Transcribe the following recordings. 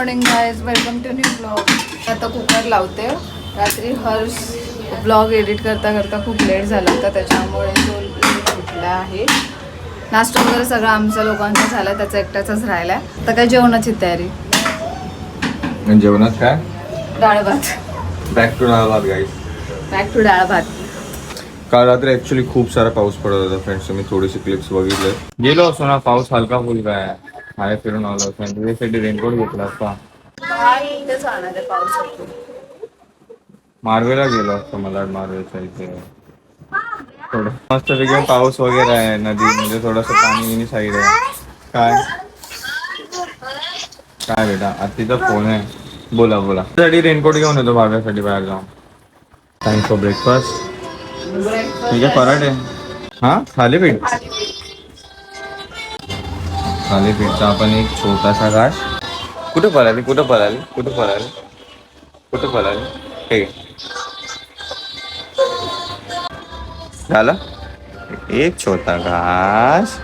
Morning guys welcome to new blog आता cooker लावते. रात्री हर्ष ब्लॉग एडिट करता करता खूप लेट झाला होता. त्याच्यामुळे तो उठला आहे. नाश्ता वगैरे सगळं आमच्या लोकांचा झाला. त्याचा एकट्याचाच राहिला आता काय जेवणाची तयारी? जेवणात काय? डाळ भात. बॅक टू डाळ गाईस बॅक टू डाळ भात. काल रात्री ऍक्च्युली खूप सारा पाऊस पडत होता फ्रेंड्स मी थोडीशी क्लिप्स बघितले. गेलो असतो ना पाऊस हलका फुलका आहे. बाहेर फिरून आलो असतो आणि तुझ्यासाठी रेनकोट घेतला असता. मारवेला गेलो असतो मला मारवेच्या इथे थोडं मस्त पैकी पाऊस वगैरे आहे नदी म्हणजे थोडस पाणी साईड आहे. काय? काय बेटा? आत्तीचा फोन आहे. बोला बोला. साठी रेनकोट घेऊन येतो भाव्यासाठी बाहेर जाऊन. थँक्स फॉर ब्रेकफास्ट ठीक आहे पराठे. हा? थालीपीठ? थालीपीठचा आपण एक छोटासा घास. कुठं पळाली? कुठं पळाली? कुठं पळाली? कुठं पळाली? हे झालं? एक छोटा घास.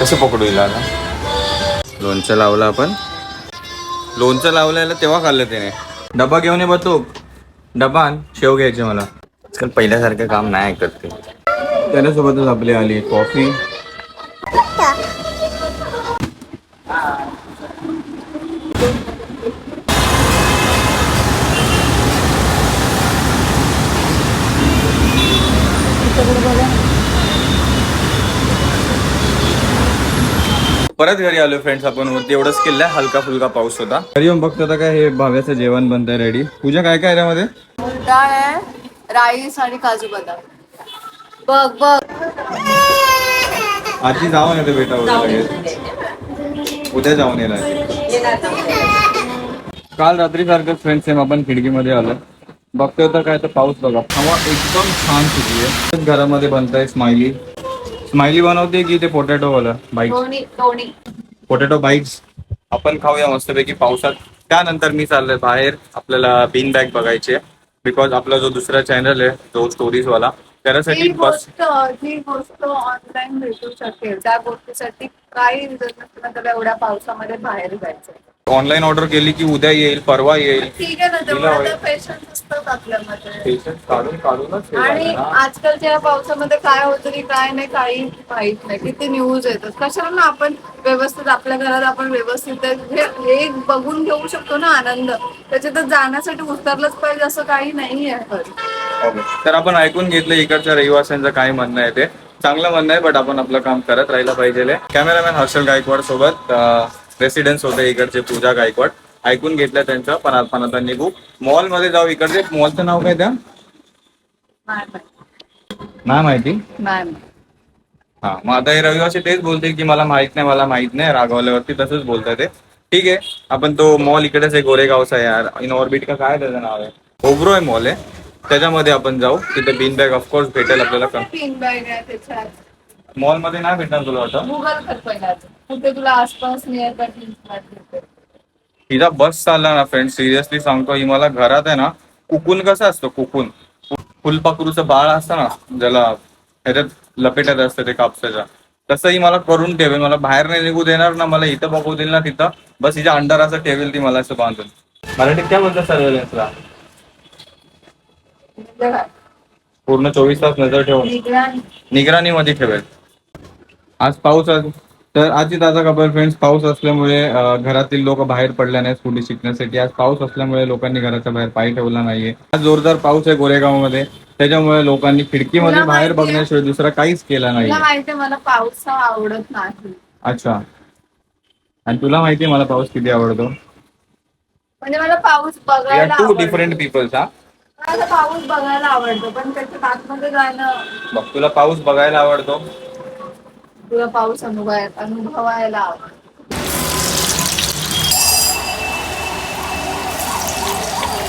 कसं पकडू हिला आता? लोणचं लावलं आपण. लोणचं लावलेलं तेव्हा खाल्लं त्याने डबा घेऊन ये बतूक. डबा शेव घ्यायचे मला. आजकाल पहिल्यासारखं काम नाही ऐकत ते. त्याच्यासोबतच आपली आली कॉफी. परत घरी आलो फ्रेंड्स आपण वरती. एवढंच केलं हलका फुलका पाऊस होता. घरी येऊन बघतो आता काय हे भाव्याचं जेवण बनतंय रेडी पूजा काय काय आहे त्यामध्ये? डाळ आहे राईस आणि काजू बदाम. बघ बघ. आजी जाऊन येते बेटा उद्या लगेच. उद्या जाऊन येणार काल रात्री सारखं फ्रेंड सेम आपण खिडकीमध्ये आलो. बघतोय तर काय तर पाऊस बघा. हवा एकदम छान सुटली आहे. घरामध्ये बनताय स्माइली स्माइली बनवते की ते पोटॅटो वाला? बाईक पोटॅटो बाईट्स आपण खाऊया मस्तपैकी पावसात. त्यानंतर मी चाललोय बाहेर. आपल्याला बीन बॅग बघायची बिकॉज आपला जो दुसरा चॅनल आहे जो स्टोरीज वाला. त्यासाठी बस गोष्ट ही गोष्ट ऑनलाईन भेटू शकेल त्या गोष्टीसाठी काही रिझन नसताना त्याला एवढ्या पावसामध्ये बाहेर जायचं. ऑनलाईन ऑर्डर केली की उद्या येईल परवा येईल ठीक आहे ना तेवढं. तर पेशन्स असतात आपल्यामध्ये पेशन्स काढून काढूनच हे आणि झालं ना. आजकालच्या या पावसामध्ये काय होतं की काय नाही काही माहीत नाही किती न्यूज येतात कशाला ना आपण व्यवस्थित आपल्या घरात आपण व्यवस्थित आहे. हे हे बघून घेऊ शकतो ना आनंद त्याच्यात जाण्यासाठी उतरलंच पाहिजे असं काही नाही आहे Okay. तर आपण ऐकून घेतलं इकडच्या रहिवाशांचं काय म्हणणं आहे ते चांगलं म्हणणं आहे बट आपण आपलं काम करत राहिलं पाहिजे कॅमेरामॅन हर्षल गायकवाड सोबत रेसिडेन्स होते इकडचे पूजा गायकवाड. ऐकून घेतलं त्यांचं आता निघू मॉलमध्ये जाऊ इकडचे. मॉलचं नाव काय त्या? नाही माहीत. हा मग आता हे रविवारचे तेच बोलते की मला माहीत नाही मला माहीत नाही. रागवल्यावरती तसंच बोलतात ते. ठीक आहे. आपण तो मॉल इकडेच आहे गोरेगावचा यार. इन ऑर्बिट का काय त्याचं नाव आहे? ओब्रो आहे मॉल आहे. त्याच्यामध्ये आपण जाऊ. तिथे बीन बॅग ऑफकोर्स भेटेल आपल्याला. मॉलमध्ये नाही भेटणार तुला वाटतं गुगल कर पहिला. कुठे तुला आसपास नियर बाय हिचा बस चालला ना फ्रेंड सिरियसली सांगतो ही मला घरात आहे ना कुकून कसं असतं कुकून. फुलपाखरूचं बाळ असतं ना ज्याला ह्याच्यात लपेटत असतं ते कापसाच्या. तसंही मला करून ठेवेल मला बाहेर नाही निघू देणार ना मला इथं बघू देईल ना तिथं. बस हिच्या अंडर असं ठेवेल ती मला असं बांधून. मराठीत काय बोलतं सर्वेलन्सला पूर्ण चोवीस तास नजर ठेवून निगराणीमध्ये ठेवेल. आज पाऊस. तर आजची ताजा खबर फ्रेंड्स पाऊस असल्यामुळे घरातील लोक बाहेर पडले नाही स्कूटी शिकण्यासाठी. आज पाऊस असल्यामुळे लोकांनी घराच्या बाहेर पाय ठेवला नाहीये. आज जोरदार पाऊस आहे गोरेगावमध्ये त्याच्यामुळे लोकांनी खिडकीमध्ये बाहेर? बघण्याशिवाय दुसरा काहीच केला माहितीये मला पाऊस आवडत नाही. अच्छा. आणि तुला माहितीये मला पाऊस किती आवडतो? म्हणजे मला पाऊस बघायला टू. डिफरंट पीपल्स हा. मला पाऊस बघायला आवडतो पण त्याच्या आतमध्ये जाणं बघ तुला पाऊस बघायला आवडतो. तुला पाऊस अनुभवाय अनुभवायला आवडतो.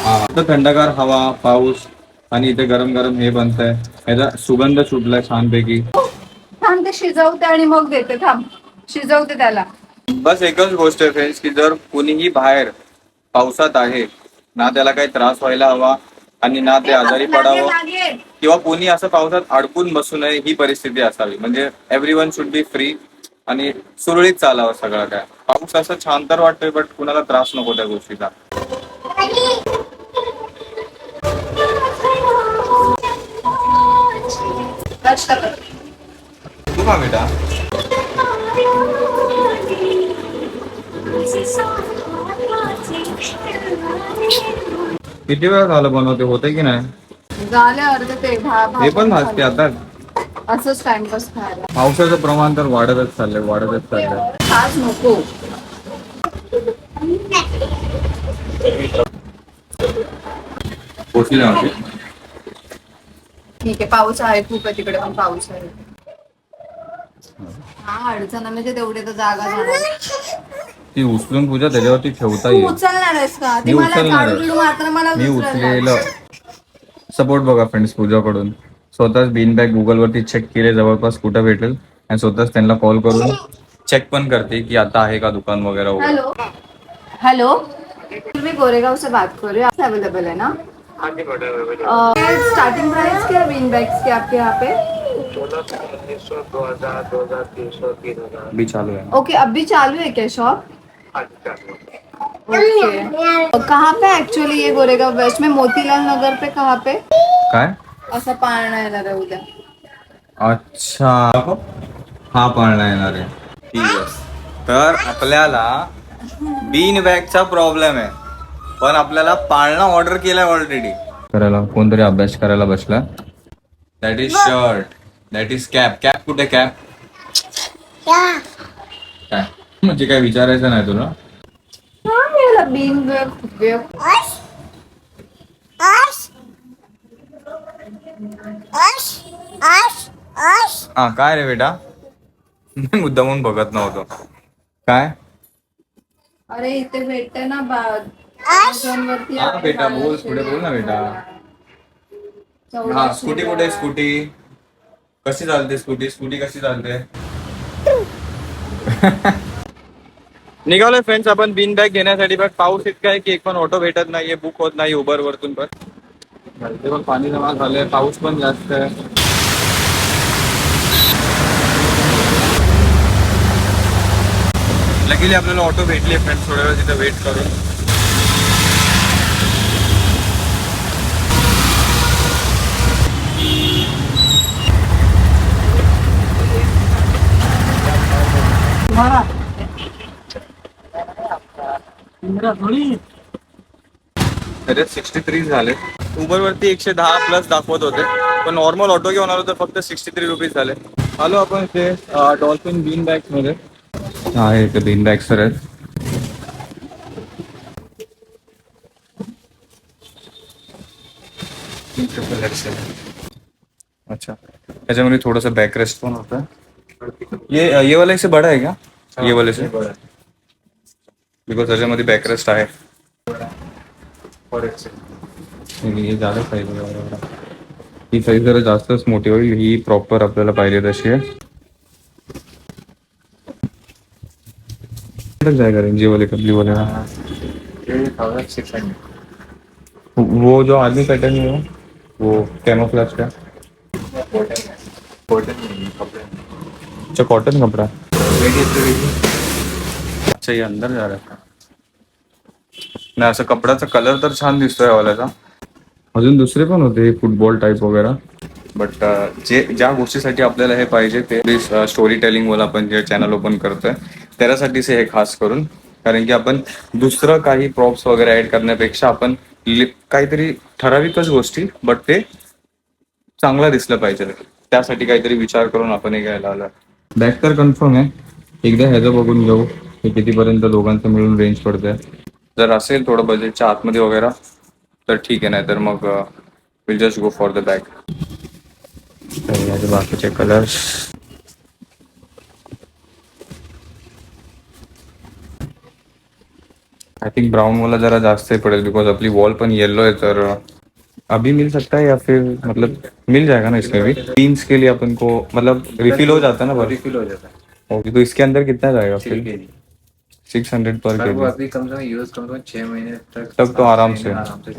आता थंडगार हवा पाऊस आणि इथे गरम गरम हे बनतंय. याचा सुगंध सुटलाय छानपैकी. थांब ते शिजवते आणि मग देते थांब. शिजवते त्याला. बस एकच गोष्ट आहे फ्रेंड्स की जर कोणीही बाहेर पावसात आहे ना त्याला काही त्रास व्हायला हवा आणि ना ते आजारी पडावं. लागेल. किंवा कोणी असं पावसात अडकून बसू नये ही परिस्थिती असावी. म्हणजे every one should be free आणि सुरळीत चालावं सगळं काय. पाऊस असं छान तर वाटतोय बट कुणाला त्रास नको त्या गोष्टीचा. तू का बेटा? किती वेळा झालं बनवते होते की नाही? झाले अर्धे ते भा- हे पण भाजते झाले. आता असंच टाइमपास खायला. पावसाचं प्रमाण तर वाढतच चाललंय वाढतच चाललंय. खास नको. पोचली ठीक आहे पाऊस आहे खूप आहे तिकडे पण पाऊस आहे. हा. अडचण म्हणजे तेवढे तर जागा जाणार ती उचलून पूजा त्याच्यावरती ठेवता तू येईल उचलणार आहेस का? ती मी मला उचलणार झाडू आहे. बिडू मात्र मला मी उचलणार. उचलेलं. सपोर्ट बघा फ्रेंड्स पूजाकडून. स्वतःच बीन बॅग गुगल वरती चेक केले जवळपास कुठं भेटेल. आणि स्वतःच त्यांना कॉल करून चेक पण करते की आता आहे का दुकान वगैरे हेलो. हेलो. मैं गोरेगांव से बात कर रही हूँ आप अवेलेबल है ना स्टार्टिंग प्राइस क्या बीन बैग्स के आपके यहाँ पे? चालू आहे. ओके अभी चालू है क्या शॉप हाँ है। ओके। कहाँ पे एक्चुअली ये गोरेगांव वेस्ट में? मोतीलाल नगर पे कहाँ पे? काय? असं पाळणा येणार आहे उद्या. अच्छा. हा पाळणा येणार आहे. ठीक आहे. तर आपल्याला बीन बॅगचा प्रॉब्लेम आहे. पण आपल्याला पाळणा ऑर्डर केलाय ऑलरेडी करायला कोणतरी अभ्यास करायला बसला. That is shirt that is cap cap कुठे कॅप काय? म्हणजे काय विचारायचं नाही तुला? हा याला बीन बैग हा काय रे बेटा? मी मुद्दामून बघत नव्हतो. काय? अरे इथे भेटते ना बा. Amazon वरती हा आहे बेटा बोल बाराशे पुढे बोल ना बेटा. हा चौदाशे स्कूटी कुठे स्कूटी? कशी चालते स्कूटी? स्कूटी कशी चालते? निघालोय फ्रेंड्स आपण बिन बॅग घेण्यासाठी बट पाऊस इतका आहे की एक पण ऑटो भेटत नाहीये बुक होत नाही उबर वरतून पण. घरचे पण पाणी जमा झालंय पाऊस पण जास्त आहे. लगेली आपल्याला ऑटो भेटली फ्रेंड्स थोड्या वेळ तिथे वेट करून. अरे सिक्स्टी थ्री झाले. उबर वरती एकशे दहा प्लस दाखवत होते. पण नॉर्मल ऑटो घेऊन आलो तर फक्त सिक्स्टी थ्री रुपीज़ झाले. आलो आपण इथे डॉल्फिन बीन बॅग्स मध्ये. ते बीन बॅग्स तर आहेत अच्छा. त्याच्यामध्ये थोडस बॅक रेस्ट पण होतं. ये ये वाला इससे बड़ा है क्या ये वाले से बिकॉज़ त्याच्यामध्ये बॅक रेस्ट आहे ही झालं साईज ही साईज जरा जास्तच मोठी होईल ही प्रॉपर आपल्याला पाहिजे तशी आहे जाएगा रेंज वाले वाले वो जो आदमी पैटर्न है वो वो कैमोफ्लेज का। अच्छा कॉटन कपड़ा। अच्छा ये अंदर जा रहा है। नाही असं कपड्याचा कलर तर छान दिसतोय वाल्याचा अजून दुसरे पण होते फुटबॉल टाईप वगैरे. बट जे ज्या गोष्टीसाठी आपल्याला हे पाहिजे ते स्टोरी टेलिंग वाला आपण जे चॅनल ओपन करतोय त्याच्यासाठीच हे खास करून. कारण की आपण दुसरं काही प्रॉप्स वगैरे ऍड करण्यापेक्षा आपण काहीतरी ठराविकच गोष्टी बट ते चांगला दिसलं पाहिजे. त्यासाठी काहीतरी विचार करून आपण हे घ्यायला आलं बॅग तर कन्फर्म आहे. एकदा ह्याचं बघून घेऊ हे कितीपर्यंत दोघांचं मिळून रेंज पडतंय. जर असेल थोडं बजेटच्या आतमध्ये वगैरे तर ठीक आहे नाही तर मग will just go for the bag बाकीचे कलर्स आय थिंक ब्राउन वाला जरा जास्त पड़ेगा बिकॉज़ अपनी वॉल पण येलो है तर अभी मिल सकता है या फिर मतलब मिल जाएगा ना इसमें भी? जीन्स के लिए अपन को मतलब रिफिल हो जाता है ना रिफिल हो जाता है। ओके तो इसके अंदर कितना जाएगा फिर। सिक्स हंड्रेड पर के अभी कम से कम यूज़ कम से कम छह महीने तक तब तो आराम से। आराम से।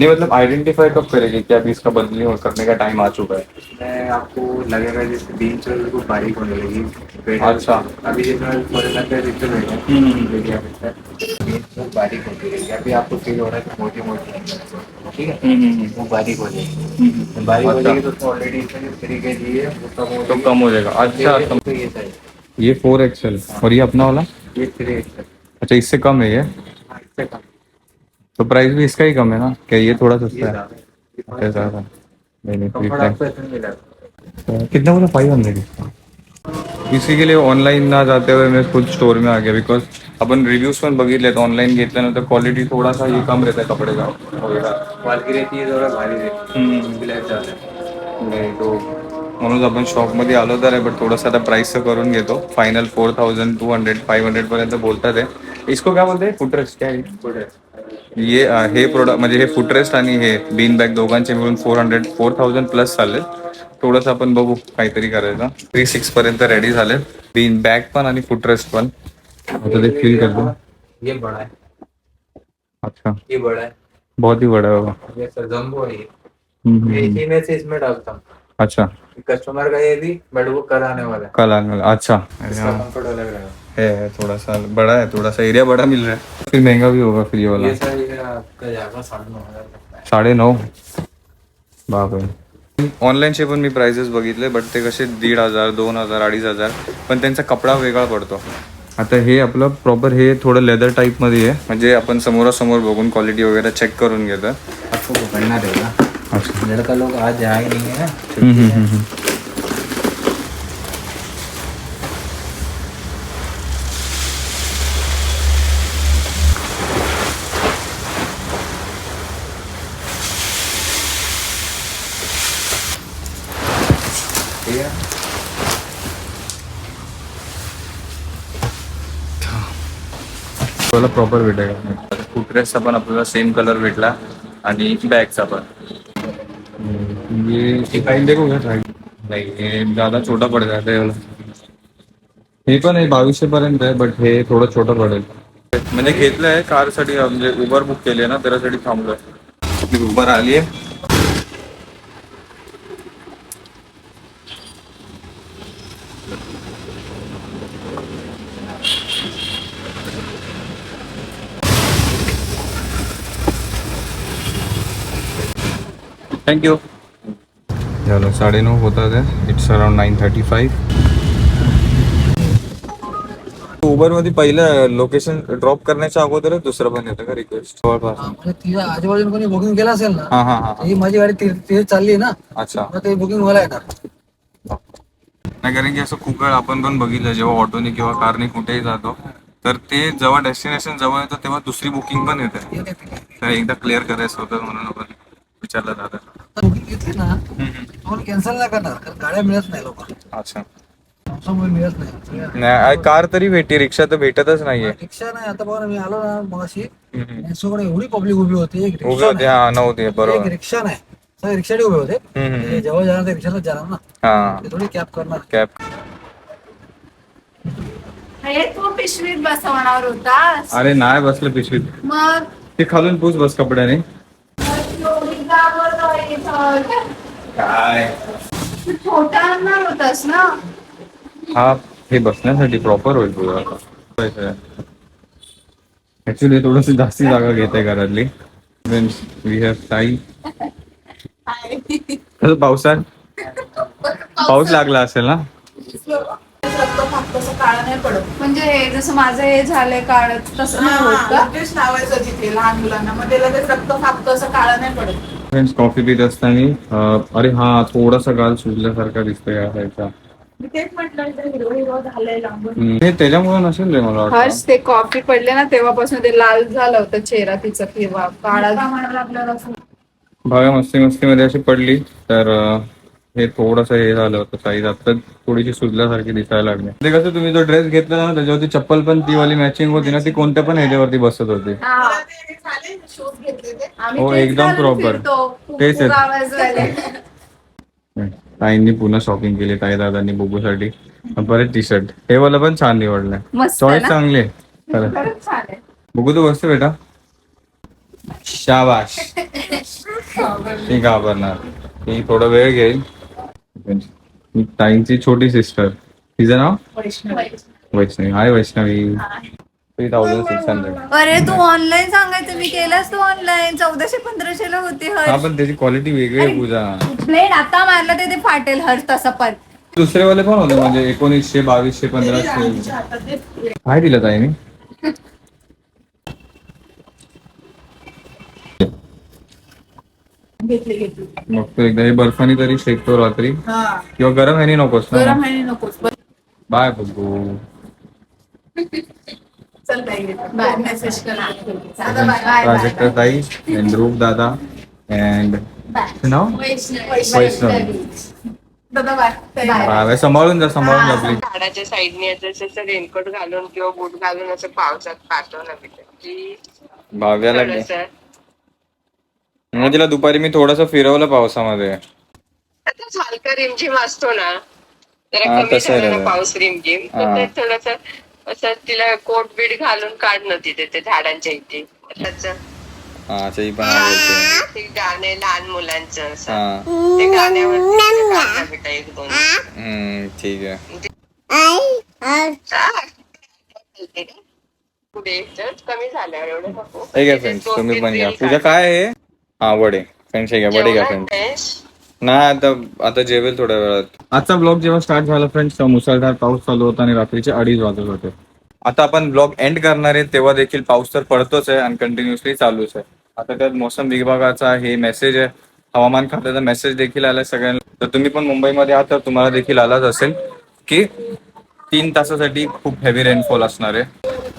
नहीं मतलब आइडेंटिफाई कब करेगी कि अभी इसका बदली हो करने का टाइम आ चुका है? मैं आपको लगेगा जैसे जो है बिल्कुल बारीक होने लगी। अच्छा। अभी जितना फोरेनर का रिचुअल है हम्म। आप इसका बीन्स जो बारीक होती रहेगी। अभी आपको फील हो रहा है कि मोटी मोटी ठीक है? हम्म, वो बारीक हो जाएगी। बारीक हो अच्छा। जाएगी तो ऑलरेडी इसमें जो फ्री के लिए वो कम हो तो कम हो जाएगा। अच्छा तो ये चाहिए ये फोर एक्सएल और ये अपना वाला? ये थ्री एक्सएल अच्छा इससे कम है ये? हाँ, इससे कम। तो प्राइस भी इसका ही कम है ना? क्या ये थोड़ा सस्ता है। ये थोड़ा अच्छा नहीं नहीं मिलेगा है। कितना बोला? फाइव हंड्रेड इसी के लिए ऑनलाईन ना जाते हुए मैं खुद स्टोर में आ गया बिकॉज़ आपण रिव्ह्यूज पण बघितलेत ऑनलाईन घेतल्यानंतर क्वालिटी थोडासा हे कम रहता है कपड़े का। वगैरह क्वालिटी रहती है थोड़ा भारी रहती है। हम्म. है। नाही तो म्हणून आपण शॉपमध्ये आलो तर आहे बट थोडंसं आता प्राईसचं करून घेतो. Final four thousand two hundred five hundred पर्यंत बोलतात आहे. इसको काय बोलते फुटरेस्ट काय ये अ, हे प्रोडक्ट म्हणजे हे फुटरेस्ट आणि हे बीन बॅग दोघांचे मिळून four hundred four thousand plus चालले थोडंसं आपण बघू काहीतरी करायचं. थ्री सिक्स पर्यंत रेडी झाले बीन बॅग पण आणि फुटरेस्ट पण. आता ते फील करतो. ये बड़ा है. अच्छा. ये बड़ा है. बहुत ही बड़ा है बाबा. ये सर जम्बो है ये. हम्म, ये हम्म, इसी में से इसमें डालता हूँ. अच्छा। कस्टमर का ये भी बट वो कल आने वाला है। कल आने वाला अच्छा। इसका हाँ, कंफर्ट अलग रहेगा। है है, थोड़ा सा बड़ा है थोड़ा सा एरिया बड़ा मिल रहा है। फिर महंगा भी होगा फिर ये वाला। ये सर ये आपका जाएगा साढ़े नौ हजार है। साडे नऊ बापरे ऑनलाईनचे पण मी प्राइसेस बघितले बट ते कसे दीड हजार दोन हजार अडीच हजार पण त्यांचा कपडा वेगळा पडतो. आता हे आपलं प्रॉपर हे थोडं लेदर टाईपमध्ये आहे. म्हणजे आपण समोरासमोर बघून क्वालिटी वगैरे चेक करून घेतो. रहेगा अच्छा लड़का लोग आज आए नहीं है ना हम्म, है। प्रॉपर भेटेल फुटरेसचा पण आपल्याला सेम कलर भेटला आणि बॅगचा पण. ये टाइम देखो क्या साइड नाही हे ज़्यादा छोटा पड जाता है वाला। हे पण आहे बावीसशे पर्यंत आहे बट हे थोडं छोटं पडेल म्हणजे घेतलंय कारसाठी म्हणजे उबर बुक केली ना त्याच्यासाठी थांबलोय उबर आली आहे थँक्यू झालं. साडेनऊ होतात it's around nine thirty five उबरमध्ये पहिलं लोकेशन ड्रॉप करण्याच्या अगोदर दुसरं पण येतं का रिक्वेस्ट जवळपास. म्हणजे तिच्या आजूबाजूला कोणी बुकिंग केलं असेल ना हा हा हा. ही माझी गाडी ती- तिथे चालली आहे ना अच्छा. मग ते बुकिंग व्हायला येणार. नाही कारण की असं खूप वेळ आपण पण बघितलं जेव्हा ऑटोने किंवा कारने कुठेही जातो तर ते जेव्हा डेस्टिनेशन जवळ येतं तेव्हा दुसरी बुकिंग पण येते. तर एकदा क्लिअर करायचं होतं म्हणून आपण विचारलं दादा. बुकिंग घेतली ना तुम्हाला कॅन्सल नाही करणार कारण गाड्या मिळत नाही लोक अच्छा. पावसामुळे मिळत नाही. नाही कार तरी भेटी रिक्षा तर भेटतच नाहीये. रिक्षा नाही आता बघा ना, मी आलो ना मग अशी हम्म. एवढी पब्लिक उभी होती एक उभे रिक्षा होते नाही. हा नव्हते एक बरोबर. रिक्षा नाही सगळे रिक्षाने उभे होते. हम्म, हम्म. ते जेव्हा जाणार ते रिक्षालाच जाणार ना. हा. ते थोडी कॅब करणार. कॅब हे तू पिशवीत बसवणार होतास. अरे नाही बसलं पिशवीत. मग? ते खालून पूस बस कपड्याने. काय? छोटा आणणार होतास ना? हा हे बसण्यासाठी प्रॉपर होईल तुझा ऍक्च्युली थोडस जास्ती जागा घेत आहे घरातली वी हॅव टाईम पावसात? पाऊस लागला असेल ना? रक्त फाकतं असं काळं नाही पडत म्हणजे हे जसं माझं हे झालंय काळ तसं नाही होत का? तेच लावायचं तिथे लहान मुलांना. मग त्याला ते रक्त फाकतं असं काळं नाही पडत. फ्रेंड्स कॉफी पित असताना अरे हा थोडासा गाल सुजल्यासारखा दिसतोय या साईडचा हे त्याच्यामुळे नसेल रे मला वाटतं. हर्ष ते कॉफी पडले ना तेव्हापासून ते लाल झालं होतं चेहरा तिचा किंवा काळा. भाव्या मस्ती मस्ती मध्ये अशी पडली तर अं, हे थोडस हे झालं होतं साईज आता थोडीशी सुजल्यासारखी दिसायला लागली. ते कसं तुम्ही जो ड्रेस घेतला ना त्याच्यावरती चप्पल पण ती वाली मॅचिंग होती ना ती कोणत्या पण ह्याच्यावरती बसत होती. हा. एकदम. फिरतो. तेच आहे. ताईंनी पुन्हा शॉपिंग केली ताई दादांनी बुबूसाठी. परत टी शर्ट हे वाला पण छान निवडलंय. मस्त चॉईस ना? चांगली बघू तू बसते बेटा. शाबाश ती घाबरणार. ती थोडा वेळ घेईल ताईंची छोटी सिस्टर. तिचं नाव? Vaishnavi. Hi Vaishnavi. Three thousand six hundred अरे तू ऑनलाईन सांगायचं मी केलंस तू ऑनलाईन चौदाशे पंधराशे ला होती हा हर्ष पण त्याची क्वालिटी वेगळी आहे पूजा. प्लेन आता मारलं ते ते फाटेल हर्ष तसा पण. दुसरे वाले पण होते म्हणजे एकोणीसशे बावीसशे पंधराशे. काय दिलं ताईने घेतली घेतली मग तो एकदा हे बर्फानी तरी शेकतो रात्री हा किंवा गरम ह्यानी नकोस गरम ना आहे नकोस बरं. बाय बघू चल ताई बाय मेसेज कर आता बाय बाय प्राजक्ता ताई अँड ध्रुव दादा अँड नाव वैष्णवी दादा बाय बाय बाय सांभाळून जा सांभाळून जा प्लीज झाडाच्या साईडने असं असं रेनकोट घालून किंवा बूट घालून असं पावसात पाठव ना प्लीज भाव्याला घे. थोडंसं. मग तिला दुपारी मी थोडस फिरवलं पावसामध्ये. आता हलका रिमझिम असतो ना जरा हा, कमी तसं आहे झाला ना दादा. पाऊस रिमझिम हा. तर थोडस असं तिला कोट बीट घालून काढ ना तिथे ते झाडांच्या इथे. त्याचं हा ते पण बोलते. ते गाणे लहान मुलांचं असं. हा. ते गाण्यावर काढ ना बेटा एक दोन. हम्म, ठीक आहे. हा. पुढे तर कमी झाल्यावर एवढं नको. घ्या फ्रेंड्स तुम्ही पण घ्या पूजा काय आहे? हा वडे. फ्रेंड्स हे घ्या वडे घ्या फ्रेंड्स? नाही आता आता जेवेल थोड्या वेळात. आजचा ब्लॉग जेव्हा स्टार्ट झाला फ्रेंड्स मुसळधार पाऊस चालू होता आणि रात्रीचे अडीच वाजत होते. आता आपण ब्लॉग एंड करणार आहे तेव्हा देखील पाऊस तर पडतोच आहे आणि कंटिन्युअसली चालूच आहे. आता त्यात मोसम विभागाचा हे मेसेज आहे. हवामान खात्याचा मेसेज देखील आलाय सगळ्यांना. तर तुम्ही पण मुंबईमध्ये आहात तर तुम्हाला देखील आलाच असेल की तीन तासासाठी खूप हेवी रेनफॉल असणार आहे.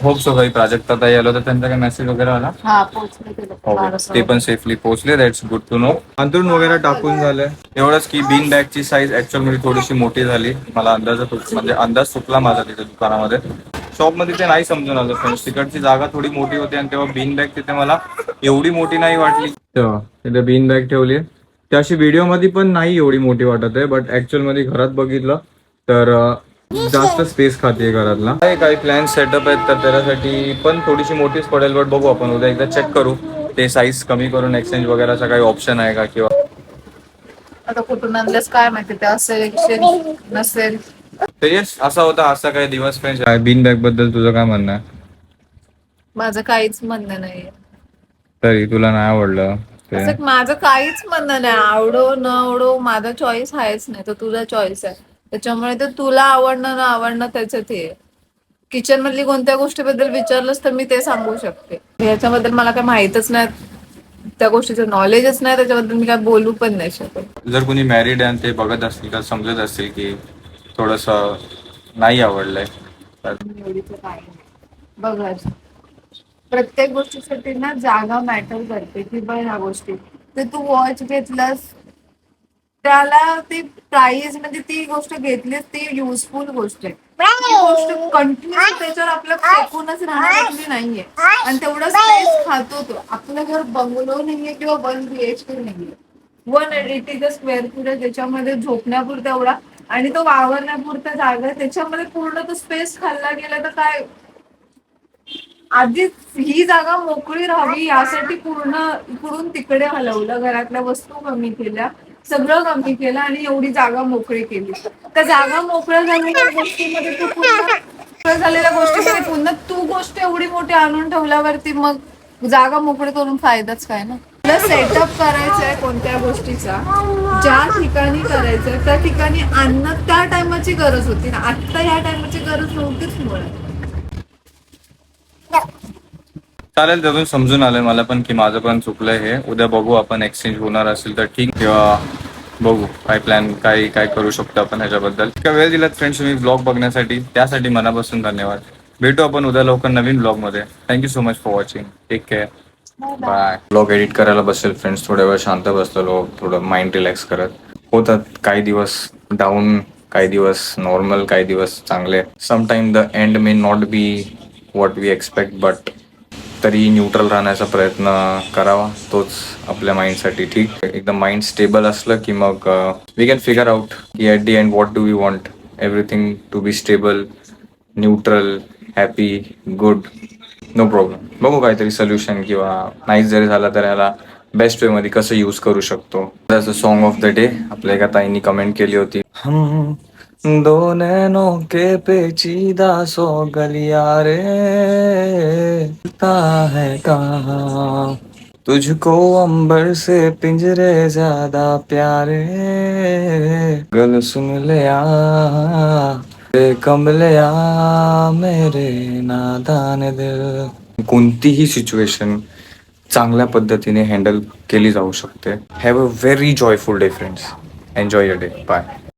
होप सो काही प्राजक्ता ताई आलो तर त्यांचा काही मेसेज वगैरे आला? हा पोहोचले ते लोकं. हो, बारासा ते पण सेफली पोहोचले. दॅट्स गुड टू नो अंतरून वगैरे टाकून झालंय. एवढंच की बीन बॅगची साईज ऍक्च्युअलमध्ये थोडीशी मोठी झाली. मला अंदाज म्हणजे अंदाज चुकला माझा तिथे दुकानामध्ये. शॉपमध्ये ते नाही समजून आलं. फ्रेंड्स तिकडची जागा थोडी मोठी होती आणि तेव्हा बीन बॅग तिथे मला एवढी मोठी नाही वाटली. तेव्हा तिथे बीन बॅग ठेवली ती अशी व्हिडिओमध्ये पण नाही एवढी मोठी वाटत आहे बट ऍक्च्युअलमध्ये घरात बघितलं तर अं, जास्त स्पेस खाते घरातला. काही काही प्लॅन सेटअप आहेत तर त्याच्यासाठी पण थोडीशी मोठीच पडेल बट बघू आपण. उद्या एकदा चेक करू. ते साईज कमी करून एक्सचेंज वगैरेचा काही ऑप्शन आहे का किंवा आता कुठून आणलंस काय माहिती ते असेल exchange नसेल. तर येस असा होता असा काही दिवस फ्रेंड्स बीन बॅगबद्दल तुझं काय म्हणणं आहे? माझं काहीच म्हणणं नाहीये. तरी तुला नाही आवडलं ते असं माझं काहीच म्हणणं नाही. आवडो न आवडो माझा चॉईस आहेच नाही. तर तुझा चॉईस आहे. त्याच्यामुळे ते तुला आवडणं न आवडणं त्याच्यात हे किचन मधली कोणत्या गोष्टीबद्दल विचारलंस तर मी ते सांगू शकते. ह्याच्याबद्दल मला काय माहितच नाही. त्या गोष्टीचं नॉलेजच नाही त्याच्याबद्दल मी काय बोलू पण नाही शकत. जर कोणी मॅरिड आहे आणि ते बघत असतील तर समजत असतील की थोडस नाही आवडलंय तर बघा प्रत्येक गोष्टीसाठी ना जागा मॅटर करते की बघ ह्या गोष्टी. ते तू वॉच घेतलास त्याला ती प्राइस म्हणजे ती गोष्ट घेतलीस ती युजफुल गोष्ट आहे. ती गोष्ट कंटिन्यू त्याच्यावर आपलं फेकूनच राहण्याची नाहीये. आणि तेवढा स्पेस खातो तो. आपलं घर बंगलो नाहीये किंवा वन बीएचके नाहीये. वन एटीचा स्क्वेअर फूट आहे त्याच्यामध्ये झोपण्यापुरता एवढा आणि तो वावरण्यापुरता जागा आहे. त्याच्यामध्ये पूर्ण तो स्पेस खाल्ला गेला तर काय? आधीच ही जागा मोकळी राहावी यासाठी पूर्ण इकडून तिकडे हलवलं घरातल्या वस्तू कमी केल्या. सगळं कमी केलं आणि एवढी जागा मोकळी केली. त्या जागा मोकळ्या झालेल्या गोष्टीमध्ये तू पुन्हा झालेल्या गोष्टीमध्ये पुन्हा तू गोष्ट एवढी मोठी आणून ठेवल्यावरती मग जागा मोकळी करून फायदाच काय ना? तुला सेटअप करायचंय कोणत्या गोष्टीचा? ज्या ठिकाणी करायचंय त्या ठिकाणी आणणं त्या टायमाची गरज होती ना? आता ह्या टायमाची गरज नव्हतीच मुळात. चालेल त्यातून समजून आलंय मला पण की माझं पण चुकलंय हे. उद्या बघू आपण एक्सचेंज होणार असेल तर ठीक किंवा बघू काय प्लॅन काय काय करू शकतो आपण ह्याच्याबद्दल. इतका वेळ दिलात फ्रेंड्स तुम्ही ब्लॉग बघण्यासाठी. त्यासाठी मनापासून धन्यवाद. भेटू आपण उद्या लवकर नवीन ब्लॉगमध्ये thank you so much for watching take care bye blog edit करायला बसेल फ्रेंड्स थोड्या वेळ शांत बसलेलो थोडं माइंड रिलॅक्स करत. होतात काही दिवस डाऊन काही दिवस नॉर्मल काही दिवस चांगले. Sometime the end may not be what we expect but तरी न्यूट्रल राहण्याचा प्रयत्न करावा. तोच आपल्या माइंडसाठी ठीक. एकदम माइंड स्टेबल असलं की मग वी कॅन फिगर आउट की at the end what do we want everything to be stable neutral happy good no problem बघू काहीतरी सोल्युशन किंवा नाईस जरी झाला तर याला बेस्ट वेमध्ये कसं यूज करू शकतो. सॉन्ग ऑफ द डे आपल्या एका ताईंनी कमेंट केली होती. दो नैनों के पेचीदा सो गलिया रे है कहाँ? तुझको अंबर से पिंजरे ज्यादा प्यारे। गल सुन लिया रे मेरे नादान दिल। कोणतीही सिच्युएशन चांगल्या पद्धतीने हँडल केली जाऊ शकते. Have a very joyful day friends enjoy a day bye